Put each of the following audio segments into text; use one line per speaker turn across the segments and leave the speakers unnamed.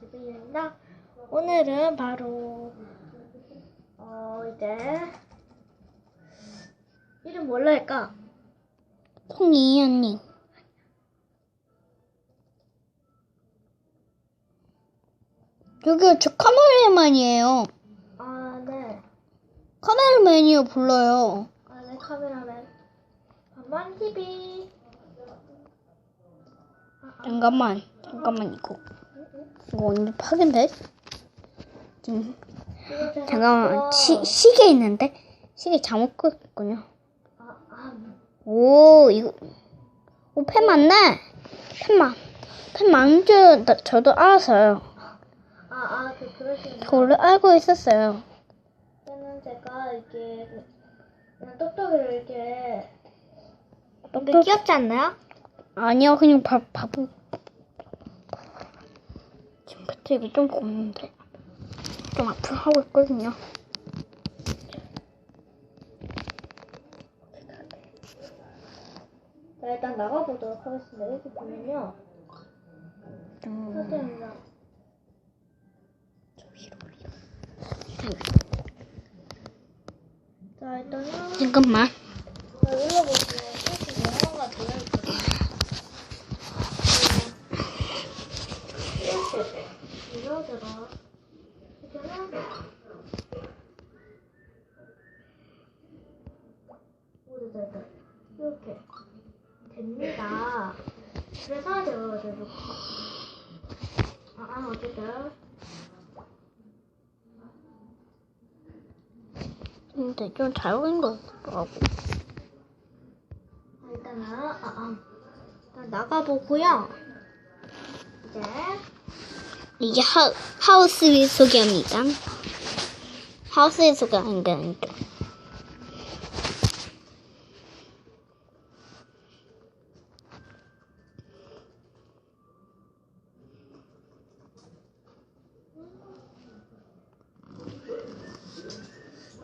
TV입니다. 오늘은 바로 어 이제 이름 뭘로 할까?
송이현님. 여기 저 카메라맨이에요.
아 네.
카메라맨이요 불러요.
아 네 카메라맨. 반반 TV.
잠깐만, 잠깐만 이거 이거 완전 파괴인데? 지금 잠깐만
또-
시, 시계 있는데 시계 잘못 끄었군요.
아, 아,
오 이거 오펜 맞네. 펜 맞, 펜 맞는 줄 나- 저도 알았어요.
아, 아, 그 그러시구나.
저 원래 알고 있었어요.
때는 제가 이렇게 그- 그냥 똑똑이를 이렇게
똑똑-
이게 귀엽지 않나요?
아니요, 그냥 바, 바보. 갑자기 좀 고는데. 좀 앞으로 하고 있거든요.
자, 일단 나가보도록 하겠습니다. 여기 보면요.
음,
사진이랑 자, 일단은
잠깐만.
자, 눌러보시면 이렇게 영어가 들어있거든요. 이렇게 이렇게 됩니다. 그래서 제가 이제 놓고 아, 아, 어쨌든
근데 좀잘 보인 것 같더라고.
일단은 아, 아. 일단 나가보고요. 이제
이게 하, 하우스 소개합니다. 하우스 소개하는 게 아니죠.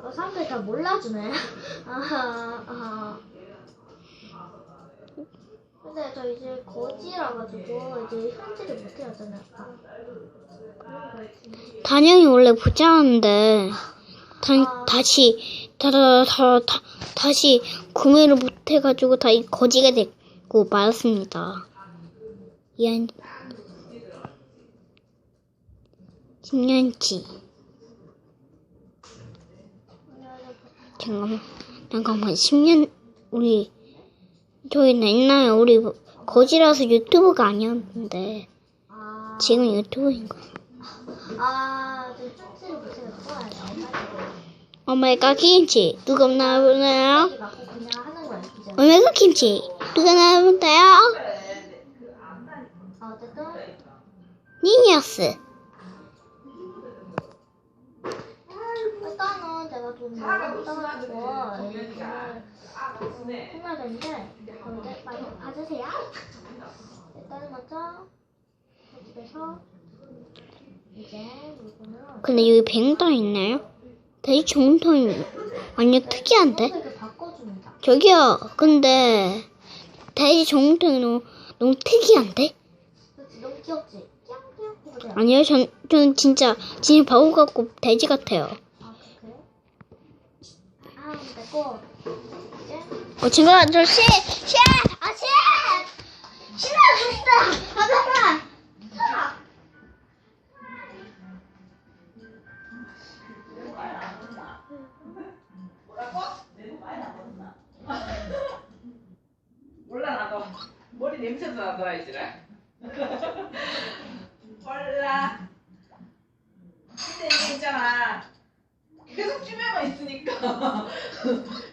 어, 사람들이 다 몰라주네. 아하, 아하. 근데 저 이제 거지라 가지고 이제 현질을 못. 아. 그렇지.
단영이 원래 부자인데 다, 다시 다, 다, 다, 다, 다시 구매를 못 해가지고 다이 거지가 됐고 말았습니다. 이한 10년치 잠깐만 잠깐만 10년 우리 저희는 옛날에 우리 거지라서 유튜브가 아니었는데
아,
지금 유튜브인 거야.
아.
오메가 김치 누가
이제.
오메가 김치 누가
어쨌든
니니어스
일단은 제가 좀 떠가 혼날 텐데 그런데 많이 봐주세요. 일단은 먼저 집에서 이제 물건을
근데 여기 뱅도 있나요? 되게 정통이 완전 특이한데?
바꿔줍니다.
저기요 근데 돼지 정통이 너무, 너무 특이한데?
너무 귀엽지?
아니요 전, 전 진짜 진짜 바보 같고 돼지 같아요?
아 됐고 이제
어 친구 아저씨
씨! 아 씨! 신나 진짜! 아 잠깐! 차!
몰라 나도 머리 냄새도 나더라 이제라 몰라 근데 이게 있잖아 계속 집에만 있으니까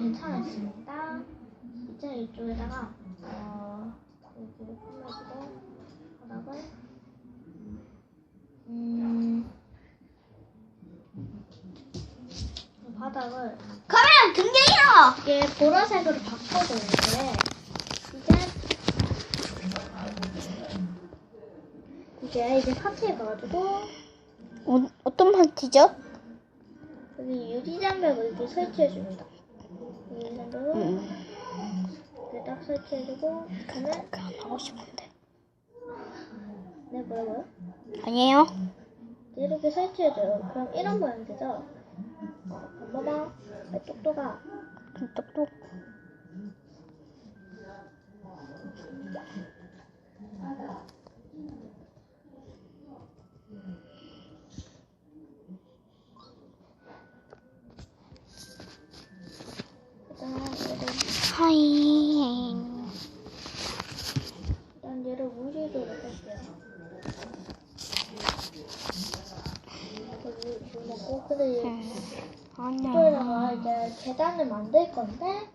괜찮았습니다. 이제 이쪽에다가 어, 여기를 꾸며주고 바닥을
음 바닥을 가면 등장이요.
이게 보라색으로 바꿔줬는데 이제 이제 이제 파티에 가가지고
어, 어떤 파티죠?
여기 유리장벽을 이렇게 설치해줍니다. 유리장벽을
음,
이렇게 딱 설치해주고 그다음에
그냥 하고 싶은데.
네 뭐라고요?
아니에요?
이렇게 설치해줘요. 그럼 이런 모양이 되죠? 어, 봐봐. 똑똑아.
똑똑.
일단 얘를,
하이.
일단 얘를 무리도록 할게요. 여기 물 먹고 근데 얘
음, 아니야.
이쪽에다가 이제 계단을 만들 건데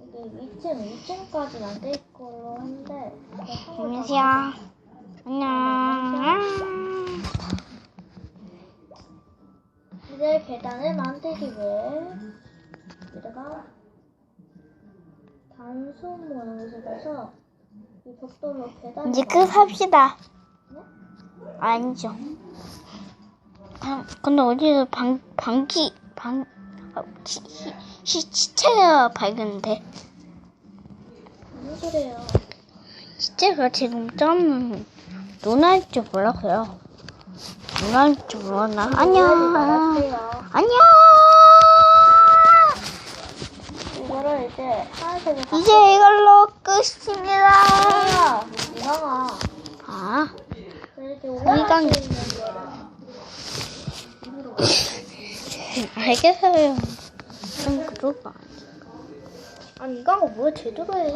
이게 2층, 2층까지 만들 걸로 한데
안녕하세요. 안녕.
이제 계단을 만들기 위해 여기다가 단순 모양을 잡아서 이 벽돌로 계단을
이제 끝합시다. 아니죠. 아, 근데 어디서 방, 방기, 방, 아, 시, 시, 시, 시체가.
무슨 소리예요?
시체가 지금 좀, 누나일 줄 몰랐어요. 누나일 줄 몰랐나? 안녕.
말할게요.
안녕.
이거를 이제
이제 이걸로 끝입니다.
이상아
아,
이렇게 올라갈
이건-
수 있는 거를
알겠어요. 좀 그러가.
아니 이거 뭘 제대로 해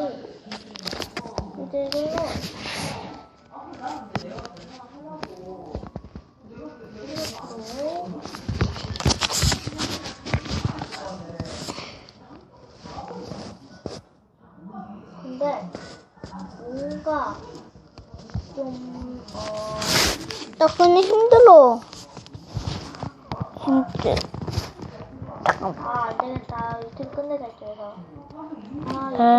이렇게 근데 뭔가 좀 어.
나 근데 힘들어. 힘들.
아, 안 되겠다. 유튜브 끝내자, 이거. 아,
에.